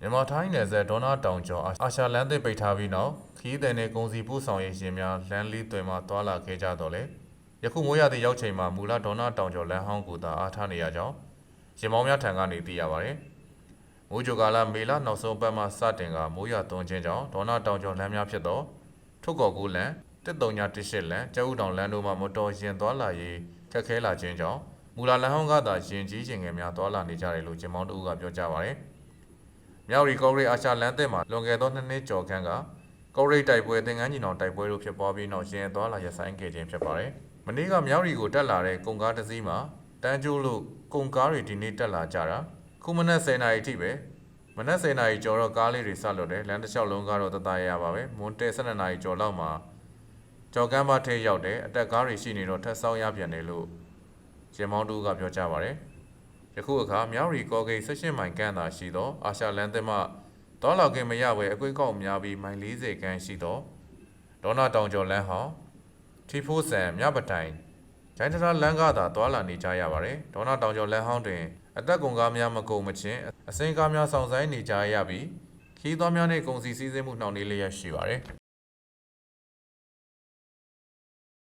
မြန်မာထိုင်းနယ်စပ်ဒေါနာတောင်ကျော်အာရှလမ်းသစ်ပိတ်ထားပြီးနောက်ခီးတဲ့နယ်ကုန်စီပို့ဆောင်ရေးရှင်များလမ်းလေးတွင်မှသွာလာခဲ့ကြတော့လေယခုမိုးရသည့်ရောက်ချိန်မှာမူလဒေါနာတောင်ကျော်လမ်းဟောင်းကိုသာအားထားနေရကြောင်းရင်မောင်းများထံကနေသိရပါတယ်မိုးကြိုကာလမေလနောက်ဆုံးပတ်မှစတင်ကမိုးရသွန်းခြင်းကြောင့်ဒေါနာတောင်ကျော်လမ်းများဖြစ်သောထုတ်ကော်ကူလမ်း1318လမ်းကျဲဥတောင်လမ်းတို့မှမတော်ရင်သွာလာရေးခက်ခဲလာခြင်းကြောင့်မူလလမ်းဟောင်းကသာရင်ကြီးခြင်းငယ်များသွာလာနေကြတယ်လို့ဂျင်မောင်းတို့ကပြောကြပါတယ် မြောက်ရီကော်ရိတ်အာရှလန်သစ်မှာလွန်ခဲ့သောနှစ်နှစ်ကျော်ခန့်ကကော်ရိတ်တိုက်ပွဲသင်္ကန်းညီနောင်တိုက်ပွဲတို့ဖြစ်ပွားပြီးနောက်ရင်သွားလာရဆိုင်ခဲ့ခြင်းဖြစ်ပါတယ်။မနေ့ကမြောက်ရီကိုတက်လာတဲ့ကုန်ကားတစ်စီးမှာတန်းကျိုးလို့ကုန်ကားတွေဒီနေ့တက်လာကြတာခုမနက်10:00နာရီထိပဲမနက်10:00နာရီကျော်တော့ကားလေးတွေဆက်လွတ်တယ်လမ်းတစ်လျှောက်လုံးကတော့တသားရရပါပဲမွန်တဲ12နာရီကျော်လောက်မှာကြော်ကမ်းပါထဲရောက်တယ်အတက်ကားတွေရှိနေတော့ထက်ဆောင်ရပြန်တယ်လို့ဂျင်မောင်းတူကပြောကြပါတယ်။ ယခုအခါမြောက်ရီကော်ဂိတ်16မိုင်ကန့်သာရှိသောအာရှလန်သစ်မှတောလောက်ကင်မရဘဲအကွေးကောက်များပြီးမိုင်40ခန်းရှိသောဒေါနာတောင်ကျော်လမ်းဟောင်းထီဖိုးဆန်မြပတိုင်ဂျိုင်းတရာလမ်းကသာတွာလာနေကြရပါတယ်ဒေါနာတောင်ကျော်လမ်းဟောင်းတွင်အသက်ကုန်ကားများမကုန်မချင်းအစင်းကားများဆောင်ဆိုင်နေကြရပြီးခီးသွားများနှင့်ကုန်စည်စည်းစိမ်မှုနှောင့်နှေးလျက်ရှိပါတယ်